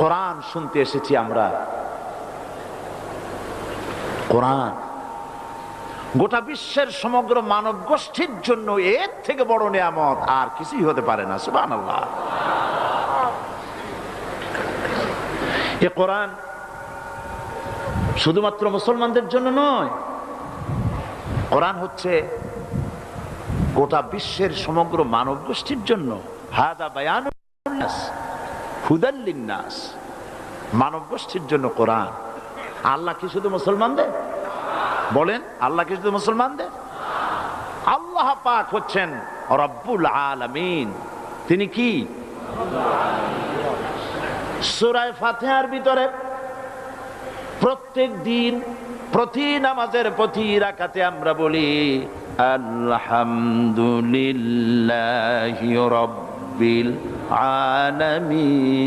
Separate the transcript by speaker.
Speaker 1: কোরআন শুনতে এসেছি আমরা। কোরআন। গোটা বিশ্বের সমগ্র মানব গোষ্ঠীর জন্য এর থেকে বড় নিয়ামত আর কিছুই হতে পারে না, সুবহানাল্লাহ। এ কোরআন শুধুমাত্র মুসলমানদের জন্য নয়, কোরআন হচ্ছে গোটা বিশ্বের সমগ্র মানব গোষ্ঠীর জন্য। হাদা বায়ানুন্নাস হুদাল্লিন্নাস মানব গোষ্ঠীর জন্য কোরআন। আল্লাহ কি শুধু মুসলমানদের? বলেন, আল্লাহ কি শুধু মুসলমানদের? আল্লাহ পাক হচ্ছেন রব্বুল আলামিন। তিনি কি? সুরায় ফাতিহার ভিতরে প্রত্যেক দিন, প্রতি নামাজের প্রতি রাখাতে আমরা বলি, আলহামদুলিল্লাহ রব্বিল আলামিন।